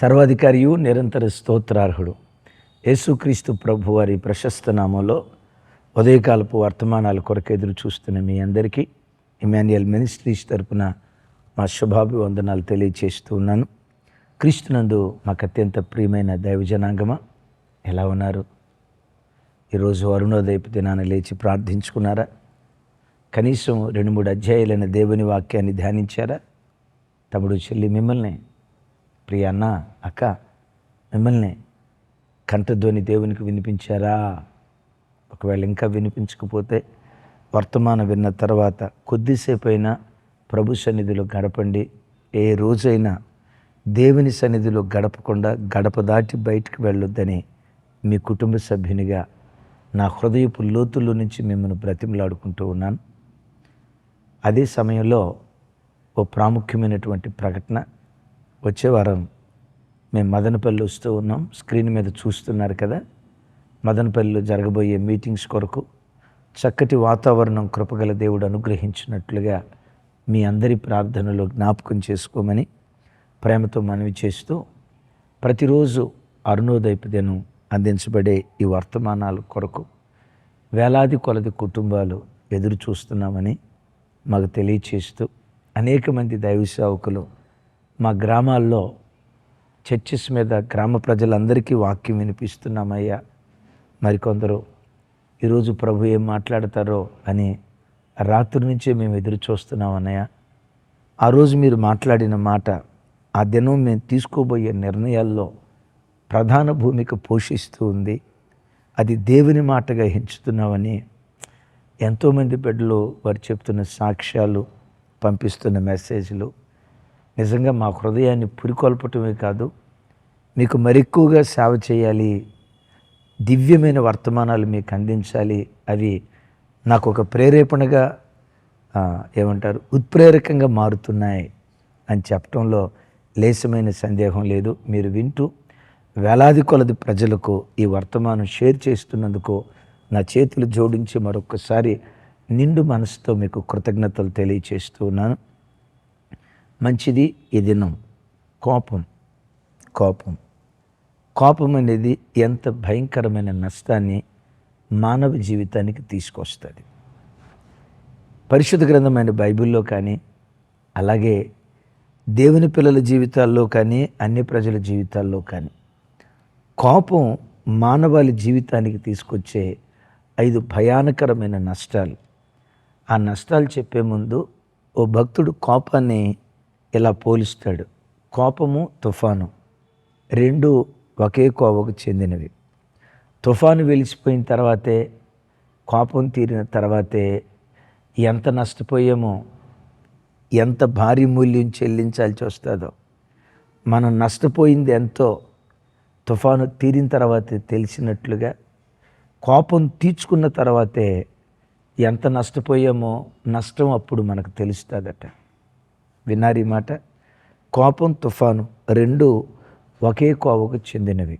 సర్వాధికారియు నిరంతర స్తోత్రార్హుడు. యేసుక్రీస్తు ప్రభు వారి ప్రశస్త నామంలో ఉదయకాలపు వర్తమానాల కొరకు ఎదురు చూస్తున్న మీ అందరికీ ఇమాన్యుయల్ మినిస్ట్రీస్ తరపున మా శుభాభివందనాలు తెలియచేస్తూ ఉన్నాను. క్రీస్తునందు మాకు అత్యంత ప్రియమైన దైవజనాంగమా ఎలా ఉన్నారు? ఈరోజు అరుణోదయపు దినాన్ని లేచి ప్రార్థించుకున్నారా? కనీసం రెండు మూడు అధ్యాయులైన దేవుని వాక్యాన్ని ధ్యానించారా? తమ్ముడు చెల్లి మిమ్మల్ని ప్రియ అన్న అక్క మిమ్మల్ని కంఠధ్వని దేవునికి వినిపించారా? ఒకవేళ ఇంకా వినిపించకపోతే వర్తమానం విన్న తర్వాత కొద్దిసేపు అయినా ప్రభు సన్నిధిలో గడపండి. ఏ రోజైనా దేవుని సన్నిధిలో గడపకుండా గడప దాటి బయటకు వెళ్ళొద్దని మీ కుటుంబ సభ్యునిగా నా హృదయపు లోతుల్లో నుంచి మిమ్మల్ని బ్రతిమలాడుకుంటూ ఉన్నాను. అదే సమయంలో ఓ ప్రాముఖ్యమైనటువంటి ప్రకటన వచ్చే వారం మేము మదనపల్లి వస్తూ ఉన్నాం. స్క్రీన్ మీద చూస్తున్నారు కదా? మదనపల్లిలో జరగబోయే మీటింగ్స్ కొరకు చక్కటి వాతావరణం కృపగల దేవుడు అనుగ్రహించినట్లుగా మీ అందరి ప్రార్థనలో జ్ఞాపకం చేసుకోమని ప్రేమతో మనవి చేస్తూ ప్రతిరోజు అరుణోదయపు దినం అందించబడే ఈ వర్తమానాల కొరకు వేలాది కొలది కుటుంబాలు ఎదురు చూస్తున్నామని మాకు తెలియచేస్తూ అనేక మంది దైవ సేవకులు మా గ్రామాల్లో చర్చెస్ మీద గ్రామ ప్రజలందరికీ వాక్యం వినిపిస్తున్నామయ్యా. మరికొందరు ఈరోజు ప్రభు ఏం మాట్లాడతారో అని రాత్రి నుంచే మేము ఎదురు చూస్తున్నాం అన్నయ్య. ఆ రోజు మీరు మాట్లాడిన మాట ఆ దినం మేము తీసుకోబోయే నిర్ణయాల్లో ప్రధాన భూమిక పోషిస్తూ ఉంది. అది దేవుని మాటగా ఎంచుతున్నామని ఎంతోమంది బిడ్డలు వారు చెప్తున్న సాక్ష్యాలు పంపిస్తున్న మెసేజ్లు. నిజంగా మా హృదయాన్ని పురికొల్పటమే కాదు మీకు మరెక్కువగా సేవ చేయాలి దివ్యమైన వర్తమానాలు మీకు అందించాలి అవి నాకు ఒక ప్రేరేపణగా ఏమంటారు ఉత్ప్రేరకంగా మారుతున్నాయి అని చెప్పడంలో లేసమైన సందేహం లేదు. మీరు వింటూ వేలాది కొలది ప్రజలకు ఈ వర్తమానం షేర్ చేస్తున్నందుకు నా చేతులు జోడించి మరొకసారి నిండు మనసుతో మీకు కృతజ్ఞతలు తెలియచేస్తూ ఉన్నాను. మంచిది ఈ దినం. కోపం కోపం. కోపం అనేది ఎంత భయంకరమైన నష్టాన్ని మానవ జీవితానికి తీసుకొస్తుంది. పరిశుద్ధ గ్రంథమైన బైబిల్లో కానీ అలాగే దేవుని పిల్లల జీవితాల్లో కానీ అన్ని ప్రజల జీవితాల్లో కానీ కోపం మానవాళి జీవితానికి తీసుకొచ్చే ఐదు భయానకరమైన నష్టాలు. ఆ నష్టాలు చెప్పే ముందు ఓ భక్తుడు కోపాన్ని ఇలా పోలుస్తాడు. కోపము తుఫాను. రెండు ఒకే కోవకు చెందినవి. తుఫాను వెలిసిపోయిన తర్వాతే కోపం తీరిన తర్వాతే ఎంత నష్టపోయామో ఎంత భారీ మూల్యం చెల్లించాల్సి వస్తుందో మనం నష్టపోయింది ఎంతో తుఫాను తీరిన తర్వాతే తెలిసినట్లుగా కోపం తీర్చుకున్న తర్వాతే ఎంత నష్టపోయామో నష్టం అప్పుడు మనకు తెలుస్తుందట. విన్నారు ఈ మాట కోపం తుఫాను రెండు ఒకే కోవకు చెందినవి.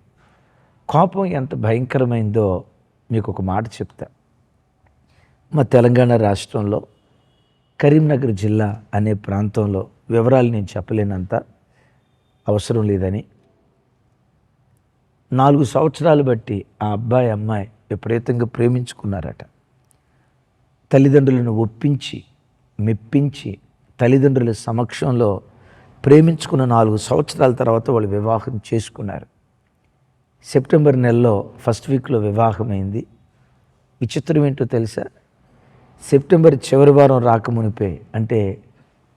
కోపం ఎంత భయంకరమైందో మీకు ఒక మాట చెప్తా. మా తెలంగాణ రాష్ట్రంలో కరీంనగర్ జిల్లా అనే ప్రాంతంలో వివరాలు నేను చెప్పలేనంత అవసరం లేదని నాలుగు సంవత్సరాలు బట్టి ఆ అబ్బాయి అమ్మాయి విపరీతంగా ప్రేమించుకున్నారట. తల్లిదండ్రులను ఒప్పించి మెప్పించి తల్లిదండ్రుల సమక్షంలో ప్రేమించుకున్న నాలుగు సంవత్సరాల తర్వాత వాళ్ళు వివాహం చేసుకున్నారు. సెప్టెంబర్ నెలలో ఫస్ట్ వీక్లో వివాహమైంది. విచిత్రం ఏంటో తెలుసా? సెప్టెంబర్ చివరి వారం రాకమునిపే అంటే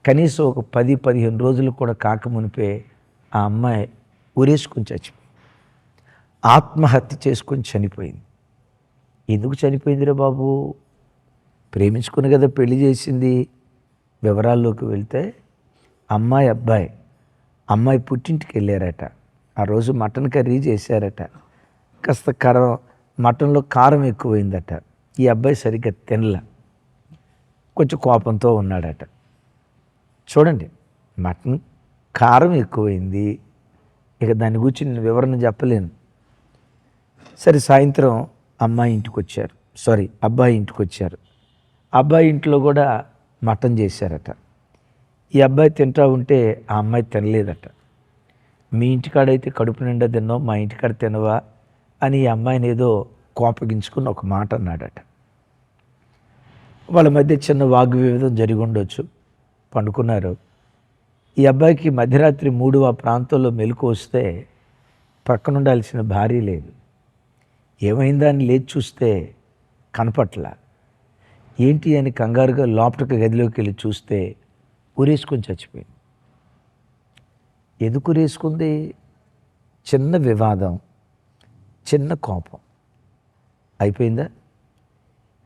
కనీసం ఒక పది పదిహేను రోజులు కూడా కాకమునిపే ఆ అమ్మాయి ఊరేసుకుని చచ్చిపోయింది ఆత్మహత్య చేసుకొని చనిపోయింది. ఎందుకు చనిపోయిందిరా బాబు? ప్రేమించుకుని కదా పెళ్ళి చేసింది. వివరాల్లోకి వెళ్తే అమ్మాయి అబ్బాయి అమ్మాయి పుట్టింటికి వెళ్ళారట. ఆ రోజు మటన్ కర్రీ చేశారట. కాస్త కారం మటన్లో కారం ఎక్కువైందట. ఈ అబ్బాయి సరిగ్గా తినల. కొంచెం కోపంతో ఉన్నాడట. చూడండి మటన్ కారం ఎక్కువైంది. ఇక దాని గురించి నేను వివరణ చెప్పలేను. సరే సాయంత్రం అమ్మాయి ఇంటికి వచ్చారు సారీ అబ్బాయి ఇంటికి వచ్చారు అబ్బాయి ఇంట్లో కూడా మటన్ చేశారట. ఈ అబ్బాయి తింటా ఉంటే ఆ అమ్మాయి తినలేదట. మీ ఇంటికాడైతే కడుపు నిండా తిన్నావు మా ఇంటికాడ తినవా? అని ఈ అమ్మాయిని ఏదో కోపగించుకుని ఒక మాట అన్నాడట. వాళ్ళ మధ్య చిన్న వాగ్వివాదం జరిగి ఉండొచ్చు. పండుకున్నారు. ఈ అబ్బాయికి మధ్యరాత్రి మూడు ఆ ప్రాంతంలో మెలకు వస్తే పక్కనుండాల్సిన భార్య లేదు. ఏమైందా అని లేచి చూస్తే కనపట్ల. ఏంటి అని కంగారుగా లోపలికి గదిలోకి వెళ్ళి చూస్తే ఊరేసుకొని చచ్చిపోయింది. ఎందుకు ఊరేసుకుంది చిన్న వివాదం చిన్న కోపం. అయిపోయిందా?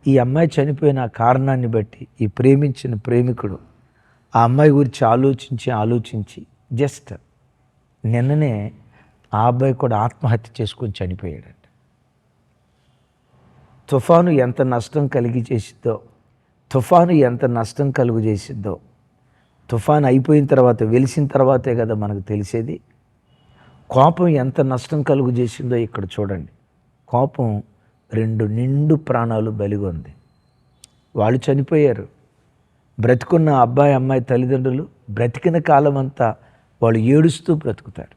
ఈ అమ్మాయి చనిపోయిన కారణాన్ని బట్టి ఈ ప్రేమించిన ప్రేమికుడు ఆ అమ్మాయి గురించి ఆలోచించి ఆలోచించి జస్ట్ నిన్ననే ఆ అబ్బాయి కూడా ఆత్మహత్య చేసుకొని చనిపోయాడు. తుఫాను ఎంత నష్టం కలిగి చేసిద్దో తుఫాను ఎంత నష్టం కలుగు చేసిద్దో తుఫాను అయిపోయిన తర్వాత వెలిసిన తర్వాతే కదా మనకు తెలిసేది. కోపం ఎంత నష్టం కలుగు చేసిందో ఇక్కడ చూడండి. కోపం రెండు నిండు ప్రాణాలు బలిగొంది వాళ్ళు చనిపోయారు. బ్రతికున్న అబ్బాయి అమ్మాయి తల్లిదండ్రులు బ్రతికిన కాలం అంతా వాళ్ళు ఏడుస్తూ బ్రతుకుతారు.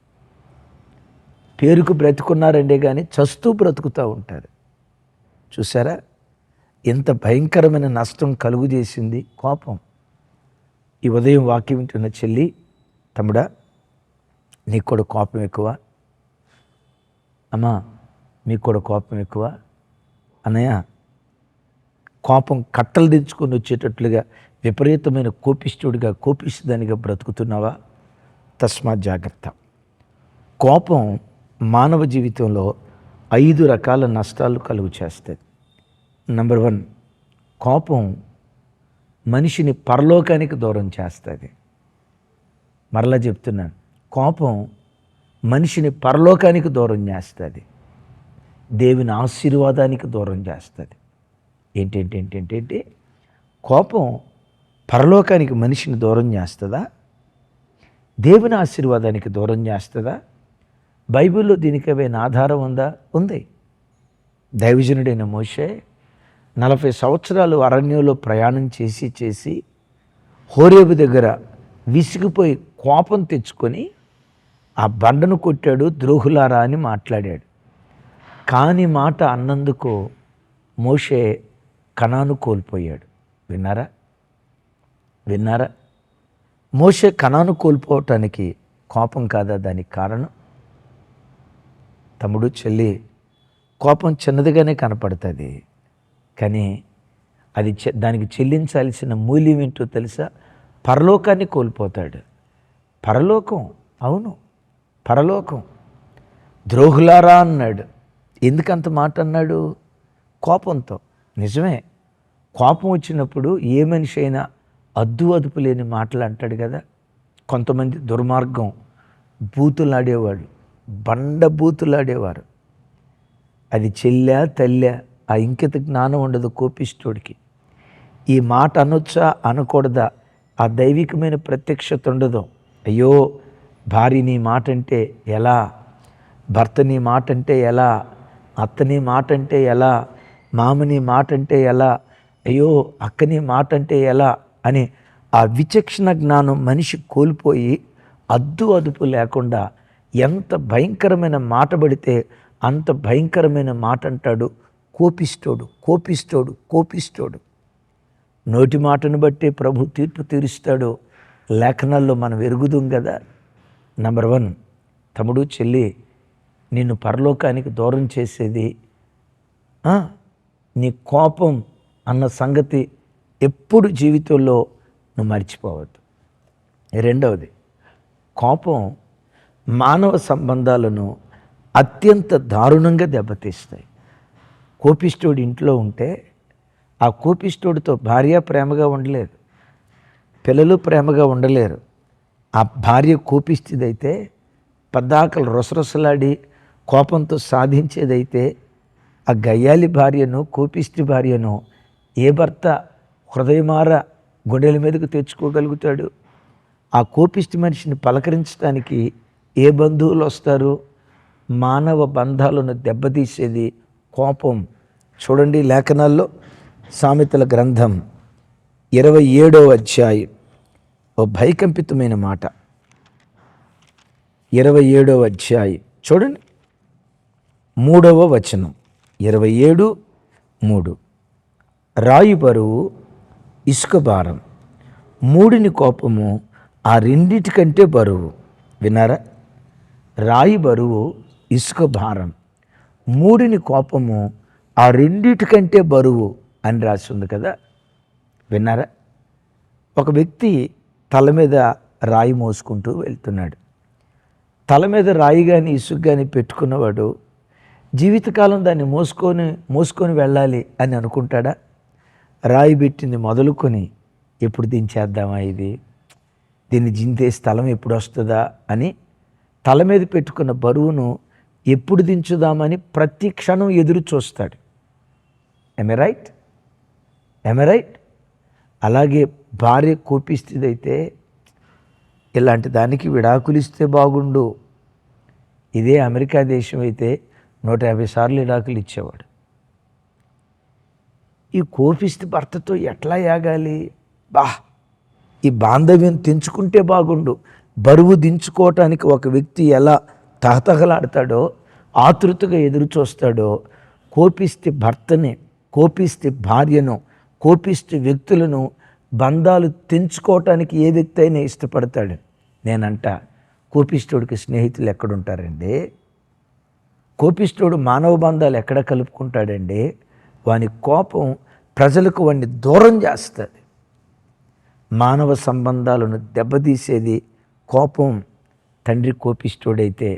పేరుకు బ్రతుకున్నారండే కానీ చస్తూ బ్రతుకుతూ ఉంటారు. చూసారా ఎంత భయంకరమైన నష్టం కలుగు చేసింది కోపం. ఈ ఉదయం వాక్యం వింటున్న చెల్లి తమ్ముడా నీకు కూడా కోపం ఎక్కువ. అమ్మా మీకు కూడా కోపం ఎక్కువ. అన్నయ్య కోపం కట్టలు దించుకొని వచ్చేటట్లుగా విపరీతమైన కోపిష్ఠుడిగా కోపిస్తుదానిగా బ్రతుకుతున్నావా? తస్మాత్ జాగ్రత్త. కోపం మానవ జీవితంలో ఐదు రకాల నష్టాలు కలుగు చేస్తుంది నంబర్ వన్ కోపం మనిషిని పరలోకానికి దూరం చేస్తుంది. మరలా చెప్తున్నాను కోపం మనిషిని పరలోకానికి దూరం చేస్తుంది. దేవుని ఆశీర్వాదానికి దూరం చేస్తుంది. ఏంటంటే కోపం పరలోకానికి మనిషిని దూరం చేస్తుందా? దేవుని ఆశీర్వాదానికి దూరం చేస్తుందా? బైబిల్లో దీనికి ఏమైనా ఆధారం ఉందా? ఉంది. దైవజనుడైన మోషే నలభై సంవత్సరాలు అరణ్యంలో ప్రయాణం చేసి చేసి హోరేబు దగ్గర విసిగిపోయి కోపం తెచ్చుకొని ఆ బండను కొట్టాడు ద్రోహులారా అని మాట్లాడాడు. కాని మాట అన్నందుకు మోషే కణాను కోల్పోయాడు. విన్నారా? విన్నారా? మోషే కణాను కోల్పోవటానికి కోపం కాదా దానికి కారణం? తమ్ముడు చెల్లి కోపం చిన్నదిగానే కనపడుతుంది. కానీ అది చె- దానికి చెల్లించాల్సిన మూల్యం ఏంటో తెలుసా? పరలోకాన్ని కోల్పోతాడు. పరలోకం అవును పరలోకం. ద్రోహులారా అన్నాడు. ఎందుకంత మాట అన్నాడు? కోపంతో. నిజమే కోపం వచ్చినప్పుడు ఏ మనిషి అయినా అద్దు అదుపు లేని మాటలు అంటాడు కదా. కొంతమంది దుర్మార్గం బూతులాడేవాళ్ళు బండ బూతులాడేవారు అది చెల్లా తల్లా ఆ ఇంకిత జ్ఞానం ఉండదు కోపిష్ఠుడికి ఈ మాట అనొచ్చా? అనకూడదా? ఆ దైవికమైన ప్రత్యక్షత ఉండదు. అయ్యో భార్య నీ మాట అంటే ఎలా? భర్త నీ మాట అంటే ఎలా? అత్త నీ మాట అంటే ఎలా? మామ నీ మాట అంటే ఎలా? అయ్యో అక్క నీ మాట అంటే ఎలా? అని ఆ విచక్షణ జ్ఞానం మనిషి కోల్పోయి అద్దు అదుపు లేకుండా ఎంత భయంకరమైన మాట పడితే అంత భయంకరమైన మాట అంటాడు. కోపిస్తోడు కోపిస్తోడు కోపిస్తోడు. నోటి మాటను బట్టి ప్రభు తీర్పు తీరుస్తాడు. లేఖనాల్లో మనం ఎరుగుదాం కదా నంబర్ వన్ తమ్ముడు చెల్లి నిన్ను పరలోకానికి దూరం చేసేది నీ కోపం అన్న సంగతి ఎప్పుడు జీవితంలో నువ్వు మర్చిపోవద్దు. రెండవది కోపం మానవ సంబంధాలను అత్యంత దారుణంగా దెబ్బతీస్తాయి. కోపిష్టోడు ఇంట్లో ఉంటే ఆ కోపిష్టోడితో భార్య ప్రేమగా ఉండలేదు. పిల్లలు ప్రేమగా ఉండలేరు. ఆ భార్య కోపిస్తుందైతే పద్దాకలు రొసరొసలాడి కోపంతో సాధించేదైతే ఆ గయ్యాలి భార్యను కోపిష్టి భార్యను ఏ భర్త హృదయమార గుండెల మీదకు తెచ్చుకోగలుగుతాడు? ఆ కోపిష్టి మనిషిని పలకరించడానికి ఏ బంధువులు వస్తారు? మానవ బంధాలను దెబ్బతీసేది కోపం. చూడండి లేఖనాల్లో సామెతల గ్రంథం ఇరవై ఏడవ అధ్యాయం. ఓ భయకంపితమైన మాట. ఇరవై ఏడవ అధ్యాయం. చూడండి. మూడవ వచనం. ఇరవై ఏడు మూడు. రాయి బరువు ఇసుక భారం. మూడిని కోపము ఆ రెండిటికంటే బరువు. విన్నారా? రాయి బరువు ఇసుక భారం. మూడిని కోపము ఆ రెండిటికంటే బరువు అని రాసి ఉంది కదా. విన్నారా? ఒక వ్యక్తి తల మీద రాయి మోసుకుంటూ వెళ్తున్నాడు. తల మీద రాయి కానీ ఇసుక కానీ పెట్టుకున్నవాడు జీవితకాలం దాన్ని మోసుకొని మోసుకొని వెళ్ళాలి అని అనుకుంటాడా? రాయి పెట్టింది మొదలుకొని ఎప్పుడు దించేద్దామా ఇది? దీన్ని జింతే స్థలం ఎప్పుడు వస్తుందా అని తల మీద పెట్టుకున్న బరువును ఎప్పుడు దించుదామని ప్రతి క్షణం ఎదురు చూస్తాడు. ఎమె రైట్ ఎమె రైట్ అలాగే భార్య కోపిస్తుందైతే ఇలాంటి దానికి విడాకులిస్తే బాగుండు. ఇదే అమెరికా దేశం అయితే నూట యాభై సార్లు విడాకులు ఇచ్చేవాడు. ఈ కోపిస్తే భర్తతో ఎట్లా యాగాలి? బా ఈ బాంధవ్యం తెంచుకుంటే బాగుండు. బరువు దించుకోవటానికి ఒక వ్యక్తి ఎలా తహతహలాడతాడో ఆతృతగా ఎదురు చూస్తాడో కోపిస్తే భర్తని కోపిస్తే భార్యను కోపిస్తే వ్యక్తులను బంధాలు తెంచుకోవటానికి ఏ వ్యక్తి అయినా ఇష్టపడతాడు. నేనంట కోపిస్తుడికి స్నేహితులు ఎక్కడుంటారండి? కోపిష్ఠుడు మానవ బంధాలు ఎక్కడ కలుపుకుంటాడండి? వాని కోపం ప్రజలకు వాడిని దూరం చేస్తుంది. మానవ సంబంధాలను దెబ్బతీసేది కోపం తండ్రి కోపిస్తుడైతే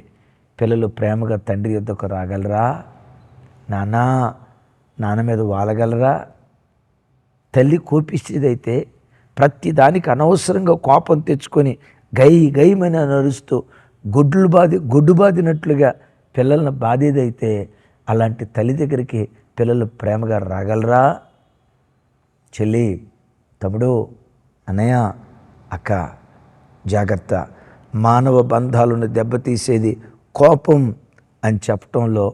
పిల్లలు ప్రేమగా తండ్రి యొద్దకు రాగలరా? నానా నాన్న మీద వాలగలరా? తల్లి కోపిస్తేదైతే ప్రతి దానికి అనవసరంగా కోపం తెచ్చుకొని గై గైమని నరుస్తూ గొడ్లు బాది గొడ్డు బాదినట్లుగా పిల్లలను బాధేదైతే అలాంటి తల్లి దగ్గరికి పిల్లలు ప్రేమగా రాగలరా? చెల్లి తమ్ముడు అన్నయ్య అక్క జాగ్రత్త. మానవ బంధాలను దెబ్బతీసేది కోపం అని చెప్పటంలో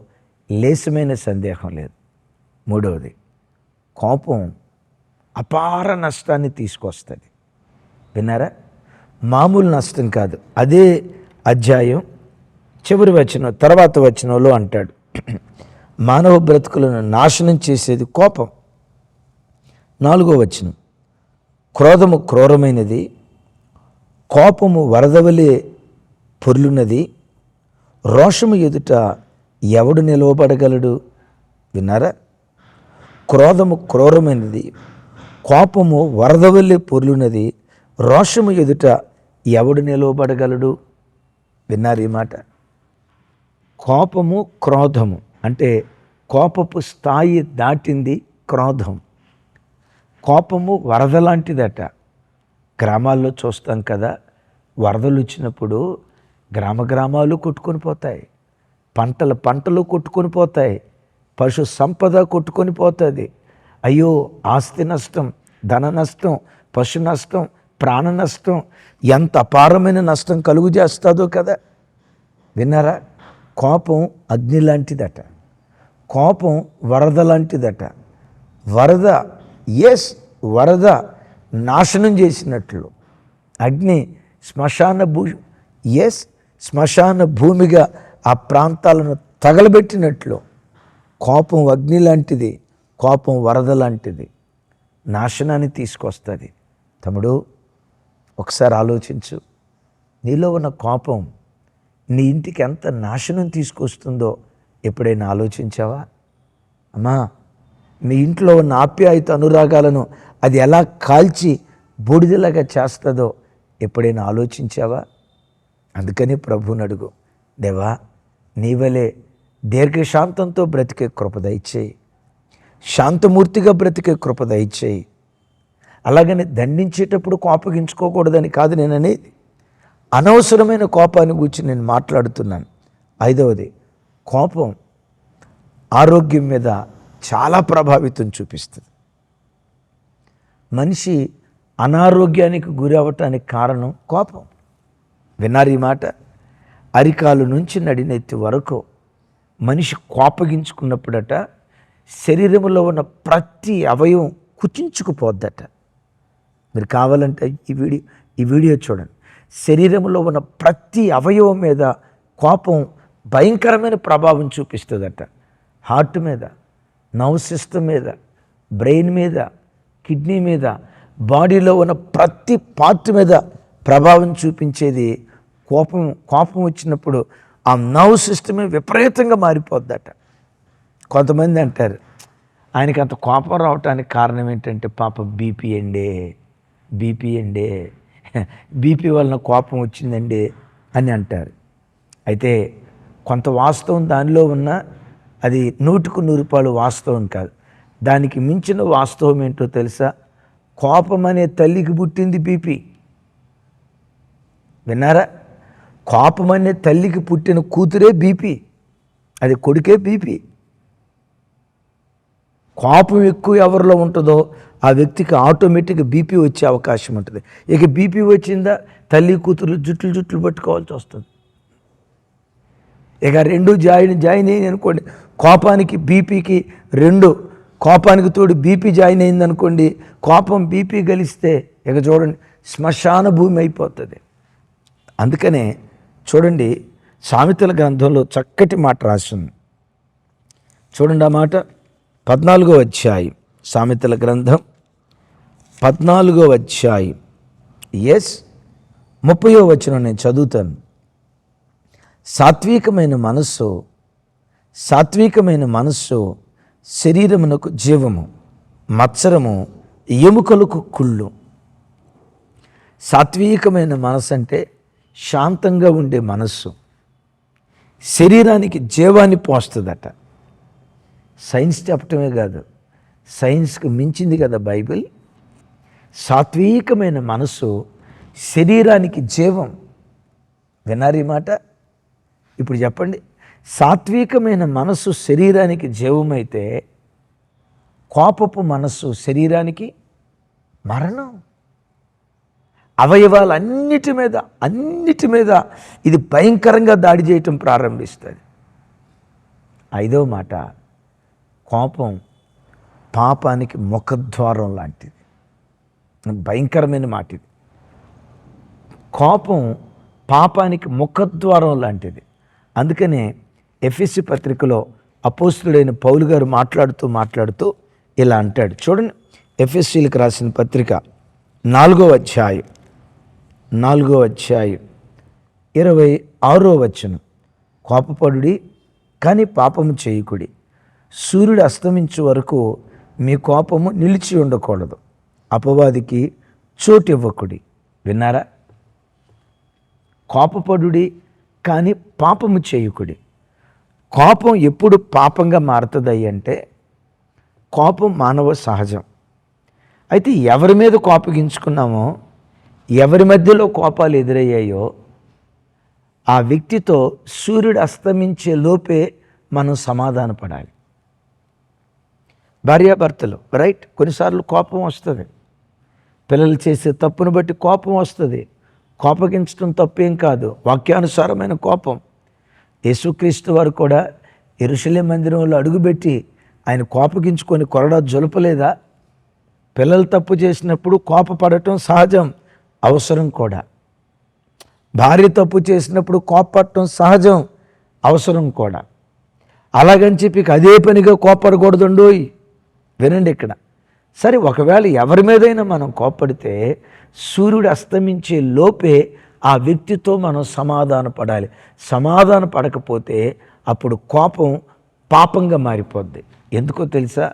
లేసమైన సందేహం లేదు. మూడవది కోపం అపార నష్టాన్ని తీసుకొస్తుంది. విన్నారా? మామూలు నష్టం కాదు. అదే అధ్యాయం చివరి వచనం తర్వాత వచనంలో అంటాడు. మానవ బ్రతుకులను నాశనం చేసేది కోపం. నాలుగో వచనం క్రోధము క్రూరమైనది కోపము వరదవలే పొర్లున్నది రోషము ఎదుట ఎవడు నిలవబడగలడు విన్నారా? క్రోధము క్రూరమైనది కోపము వరదవల్లి పొర్లున్నది రోషము ఎదుట ఎవడు నిలవబడగలడు విన్నారు ఈ మాట. కోపము క్రోధము అంటే కోపపు స్థాయి దాటింది క్రోధం. కోపము వరద లాంటిదట. గ్రామాల్లో చూస్తాం కదా వరదలు వచ్చినప్పుడు గ్రామ గ్రామాలు కొట్టుకొని పోతాయి. పంటలు పంటలు కొట్టుకొని పోతాయి. పశు సంపద కొట్టుకొని పోతుంది. అయ్యో ఆస్తి నష్టం ధన నష్టం పశు నష్టం ప్రాణ నష్టం ఎంత అపారమైన నష్టం కలుగు చేస్తుందో కదా. విన్నారా? కోపం అగ్ని లాంటిదట. కోపం వరద లాంటిదట. వరద ఎస్ వరద నాశనం చేసినట్లు. అగ్ని శ్మశాన భూ ఎస్ శ్మశాన భూమిగా ఆ ప్రాంతాలను తగలబెట్టినట్లు. కోపం అగ్ని లాంటిది కోపం వరద లాంటిది నాశనాన్ని తీసుకొస్తుంది. తమ్ముడు ఒకసారి ఆలోచించు. నీలో ఉన్న కోపం నీ ఇంటికి ఎంత నాశనం తీసుకొస్తుందో ఎప్పుడైనా ఆలోచించావా? అమ్మా మీ ఇంట్లో ఉన్న ఆప్యాయత అనురాగాలను అది ఎలా కాల్చి బూడిదలాగా చేస్తుందో ఎప్పుడైనా ఆలోచించావా? అందుకని ప్రభువుని అడుగు. దేవా నీవలే దీర్ఘశాంతంతో బ్రతికే కృప శాంతమూర్తిగా బ్రతికే కృప అలాగని దండించేటప్పుడు కోపగించుకోకూడదని కాదు నేను అనేది. అనవసరమైన కోపాన్ని గురించి నేను మాట్లాడుతున్నాను. ఐదవది కోపం ఆరోగ్యం మీద చాలా ప్రభావితం చూపిస్తుంది. మనిషి అనారోగ్యానికి గురి అవ్వటానికి కారణం కోపం. విన్నారు ఈ మాట. అరికాలు నుంచి నడినెత్తి వరకు మనిషి కోపగించుకున్నప్పుడట శరీరంలో ఉన్న ప్రతి అవయవం కుచించుకుపోద్దట. మీరు కావాలంటే ఈ వీడియో ఈ వీడియో చూడండి. శరీరంలో ఉన్న ప్రతి అవయవం మీద కోపం భయంకరమైన ప్రభావం చూపిస్తుందట. హార్ట్ మీద నవ్ సిస్టమ్ మీద బ్రెయిన్ మీద కిడ్నీ మీద బాడీలో ఉన్న ప్రతి పార్ట్ మీద ప్రభావం చూపించేది కోపం కోపం వచ్చినప్పుడు ఆ నర్వ్ సిస్టమే విపరీతంగా మారిపోద్దట. కొంతమంది అంటారు ఆయనకి అంత కోపం రావటానికి కారణం ఏంటంటే పాప బీపీ అండి బీపీ అండి బీపీ వలన కోపం వచ్చిందండి అని అంటారు. అయితే కొంత వాస్తవం దానిలో ఉన్న అది నూటికి నూరు రూపాయలు వాస్తవం కాదు. దానికి మించిన వాస్తవం ఏంటో తెలుసా? కోపం అనే తల్లికి పుట్టింది బీపీ విన్నారా? కోపం అనే తల్లికి పుట్టిన కూతురే బీపీ. అది కొడుకే బీపీ. కోపం ఎక్కువ ఎవరిలో ఉంటుందో ఆ వ్యక్తికి ఆటోమేటిక్గా బీపీ వచ్చే అవకాశం ఉంటుంది. ఇక బీపీ వచ్చిందా తల్లి కూతురు జుట్లు జుట్లు పట్టుకోవాల్సి వస్తుంది. ఇక రెండు జాయిన్ జాయిన్ అయ్యి అనుకోండి. కోపానికి బీపీకి రెండు కోపానికి తోడు బీపీ జాయిన్ అయిందనుకోండి కోపం బీపీ గలిస్తే ఇక చూడండి శ్మశాన భూమి అయిపోతుంది. అందుకనే చూడండి సామెతల గ్రంథంలో చక్కటి మాట రాసింది. చూడండి ఆ మాట పద్నాలుగో అధ్యాయం సామెతల గ్రంథం పద్నాలుగో అధ్యాయం. ఎస్ ముప్పయో వచ్చిన నేను చదువుతాను. సాత్వికమైన మనస్సు సాత్వికమైన మనస్సు శరీరమునకు జీవము మత్సరము ఎముకలకు కుళ్ళు. సాత్వికమైన మనస్సు అంటే శాంతంగా ఉండే మనస్సు. శరీరానికి జీవాన్ని పోస్తుందట. సైన్స్ చెప్పటమే కాదు సైన్స్కి మించింది కదా బైబిల్. సాత్వికమైన మనసు శరీరానికి జీవం. వినారీ మాట? ఇప్పుడు చెప్పండి. సాత్వికమైన మనస్సు శరీరానికి జీవమైతే కోపపు మనస్సు శరీరానికి మరణం. అవయవాలు అన్నిటి మీద అన్నిటి మీద ఇది భయంకరంగా దాడి చేయటం ప్రారంభిస్తుంది. ఐదో మాట కోపం పాపానికి ముఖద్వారం లాంటిది. భయంకరమైన మాట ఇది కోపం పాపానికి ముఖద్వారం లాంటిది. అందుకనే ఎఫ్ఎస్సి పత్రికలో అపోస్తుడైన పౌలు గారు మాట్లాడుతూ మాట్లాడుతూ ఇలా అంటాడు. చూడండి ఎఫ్ఎస్సీలకు రాసిన పత్రిక నాలుగో అధ్యాయం నాలుగో అధ్యాయం ఇరవై ఆరో వచనం. కోపపడుడి కానీ పాపము చేయకుడి. సూర్యుడు అస్తమించే వరకు మీ కోపము నిలిచి ఉండకూడదు. అపవాదికి చోటు ఇవ్వకుడి విన్నారా? కోపపడుడి కానీ పాపము చేయకుడి. కోపం ఎప్పుడు పాపంగా మారుతుంది అంటే కోపం మానవ సహజం. అయితే ఎవరి మీద కోపగించుకున్నామో ఎవరి మధ్యలో కోపాలు ఎదురయ్యాయో ఆ వ్యక్తితో సూర్యుడు అస్తమించే లోపే మనం సమాధానపడాలి. భార్యాభర్తలు రైట్? కొన్నిసార్లు కోపం వస్తుంది. పిల్లలు చేసే తప్పును బట్టి కోపం వస్తుంది. కోపగించడం తప్పేం కాదు. వాక్యానుసారమైన కోపం. యేసుక్రీస్తు వారు కూడా ఎరుసలే మందిరంలో అడుగుపెట్టి ఆయన కోపగించుకొని కొరడా జొలపలేదా? పిల్లలు తప్పు చేసినప్పుడు కోపపడటం సహజం అవసరం కూడా. భార్య తప్పు చేసినప్పుడు కోపపడటం సహజం అవసరం కూడా. అలాగని చెప్పి అదే పనిగా కోపడకూడదండోయ్. వినండి ఇక్కడ. సరే ఒకవేళ ఎవరి మీదైనా మనం కోపడితే సూర్యుడు అస్తమించే లోపే ఆ వ్యక్తితో మనం సమాధాన పడాలి. సమాధాన పడకపోతే అప్పుడు కోపం పాపంగా మారిపోద్ది. ఎందుకో తెలుసా?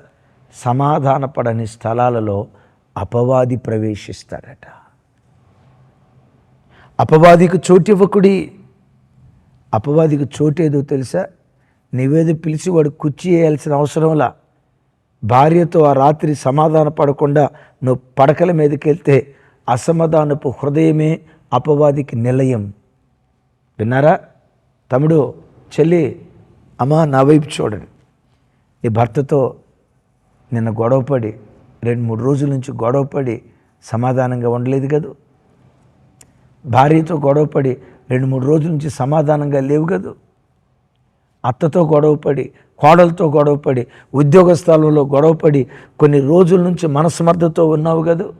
సమాధాన పడని స్థలాలలో అపవాది ప్రవేశిస్తాడట అపవాదికి చోటు ఇవ్వకుడి అపవాదికి చోటు ఏదో తెలుసా? నీవేదో పిలిచి వాడు కుర్చీ వేయాల్సిన అవసరంలా. భార్యతో ఆ రాత్రి సమాధాన పడకుండా నువ్వు పడకల మీదకి వెళ్తే అసమాధానపు హృదయమే అపవాదికి నిలయం. విన్నారా? తమ్ముడు చెల్లి అమ్మా నా వైపు చూడండి. నీ భర్తతో నిన్న గొడవపడి రెండు మూడు రోజుల నుంచి గొడవపడి సమాధానంగా ఉండలేదు కదూ? భార్యతో గొడవపడి రెండు మూడు రోజుల నుంచి సమాధానంగా లేవు కదూ? అత్తతో గొడవపడి కోడలతో గొడవపడి ఉద్యోగ స్థలంలో గొడవపడి కొన్ని రోజుల నుంచి మనస్మర్థతో ఉన్నావు కదూ?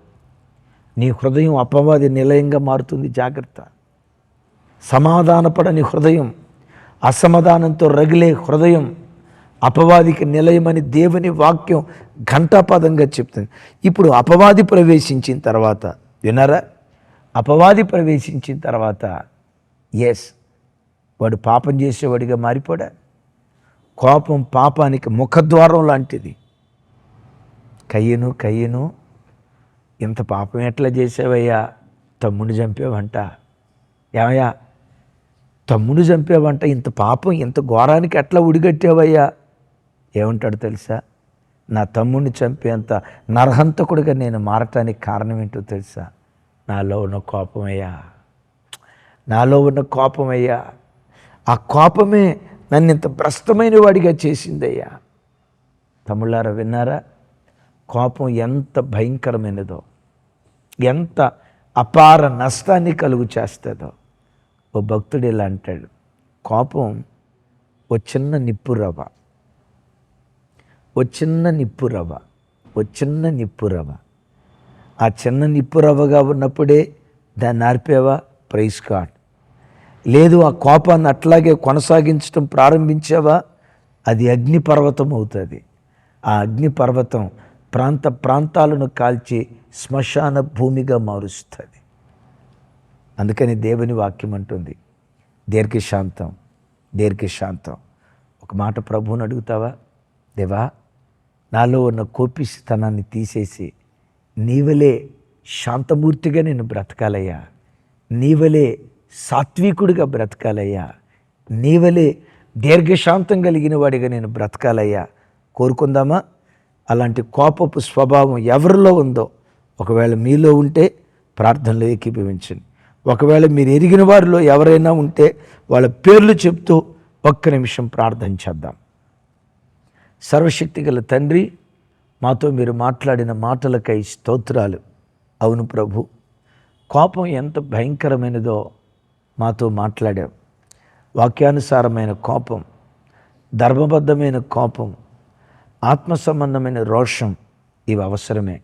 నీ హృదయం అపవాది నిలయంగా మారుతుంది జాగ్రత్త. సమాధానపడని హృదయం అసమాధానంతో రగిలే హృదయం అపవాదికి నిలయమని దేవుని వాక్యం ఘంటాపదంగా చెప్తుంది. ఇప్పుడు అపవాది ప్రవేశించిన తర్వాత విన్నారా? అపవాది ప్రవేశించిన తర్వాత ఎస్ వాడు పాపం చేసేవాడిగా మారిపోడా? కోపం పాపానికి ముఖద్వారం లాంటిది. కయ్యను కయ్యను ఇంత పాపం ఎట్లా చేసావయ్యా? తమ్ముడు చంపేవంట. ఏమయ్యా? తమ్ముడు చంపేవంట. ఇంత పాపం ఇంత ఘోరానికి ఎట్లా ఉడిగట్టావయ్యా ఏమంటాడు తెలుసా? నా తమ్ముడిని చంపేంత నరహంతకుడిగా నేను మారటానికి కారణం ఏంటో తెలుసా? నాలో ఉన్న కోపమయ్యా. నాలో ఉన్న కోపమయ్యా. ఆ కోపమే నన్ను ఇంత భ్రష్టమైన వాడిగా చేసిందయ్యా. తమిళారా విన్నారా? కోపం ఎంత భయంకరమైనదో ఎంత అపార నష్టాన్ని కలుగు చేస్తుందో. ఓ భక్తుడు ఇలా అంటాడు కోపం ఓ చిన్న నిప్పు రవ్వ ఓ చిన్న నిప్పు రవ్వ ఓ చిన్న నిప్పు రవ్వ. ఆ చిన్న నిప్పు రవ్వగా ఉన్నప్పుడే దాన్ని ఆర్పేవా? ప్రైస్ కార్డ్ లేదు ఆ కోపాన్ని అట్లాగే కొనసాగించడం ప్రారంభించావా? అది అగ్నిపర్వతం అవుతుంది. ఆ అగ్నిపర్వతం ప్రాంత ప్రాంతాలను కాల్చి శ్మశాన భూమిగా మారుస్తుంది. అందుకని దేవుని వాక్యం అంటుంది దీర్ఘశాంతం దీర్ఘశాంతం ఒక మాట ప్రభువుని అడుగుతావా? దేవా నాలో ఉన్న కోపిస్తనాన్ని తీసేసి నీవలే శాంతమూర్తిగా నేను బ్రతకాలయ్యా. నీవలే సాత్వికుడిగా బ్రతకాలయ్యా. నీవలే దీర్ఘశాంతం కలిగిన వాడిగా నేను బ్రతకాలయ్యా. కోరుకుందామా? అలాంటి కోపపు స్వభావం ఎవరిలో ఉందో ఒకవేళ మీలో ఉంటే ప్రార్థనలో ఏకీభవించండి. ఒకవేళ మీరు ఎరిగిన వారిలో ఎవరైనా ఉంటే వాళ్ళ పేర్లు చెప్తూ ఒక్క నిమిషం ప్రార్థన చేద్దాం. సర్వశక్తి గల తండ్రి మాతో మీరు మాట్లాడిన మాటలకై స్తోత్రాలు. అవును ప్రభు కోపం ఎంత భయంకరమైనదో మాతో మాట్లాడాం వాక్యానుసారమైన కోపం ధర్మబద్ధమైన కోపం ఆత్మ సంబంధమైన రోషం ఇవి అవసరమే.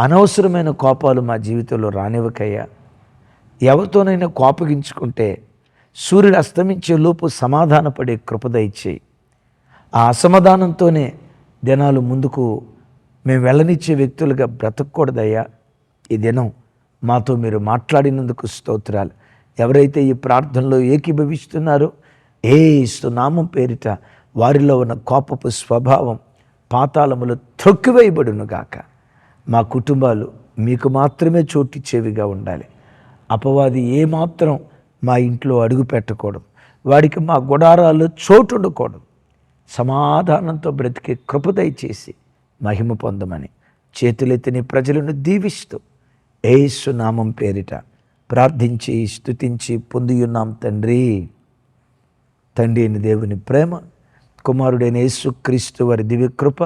అనవసరమైన కోపాలు మా జీవితంలో రానివ్వకయ్యా. ఎవరితోనైనా కోపగించుకుంటే సూర్యుడు అస్తమించే లోపు సమాధానపడే కృపద ఇచ్చేయి ఆ అసమాధానంతోనే దినాలు ముందుకు మేము వెళ్ళనిచ్చే వ్యక్తులుగా బ్రతకూడదయ్యా. ఈ దినం మాతో మీరు మాట్లాడినందుకు స్తోత్రాలు. ఎవరైతే ఈ ప్రార్థనలో ఏకీభవిస్తున్నారో ఏ ఇస్తున్నామం పేరిట వారిలో ఉన్న కోపపు స్వభావం పాతాళములు త్రొక్కివేయబడునుగాక. మా కుటుంబాలు మీకు మాత్రమే చోటిచ్చేవిగా ఉండాలి. అపవాది ఏమాత్రం మా ఇంట్లో అడుగు పెట్టకూడదు. వాడికి మా గుడారాలు చోటు ఉండకూడదు. సమాధానంతో బ్రతికే కృప చేసి మహిమ పొందమని చేతులెత్తిని ప్రజలను దీవిస్తూ ఏసు నామం పేరిట ప్రార్థించి స్తుతించి పొందియున్నాం తండ్రి. తండ్రి అని దేవుని ప్రేమ కుమారుడైన యేసుక్రీస్తు వారి దివ్యకృప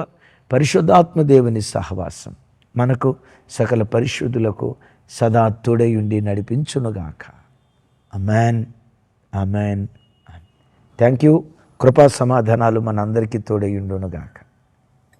పరిశుద్ధాత్మదేవుని సహవాసం మనకు సకల పరిశుద్ధులకు సదా తోడై ఉండి నడిపించునుగాక. అమెన్ అమెన్ థ్యాంక్ యూ కృపా సమాధానాలు మనందరికీ తోడయుండునుగాక.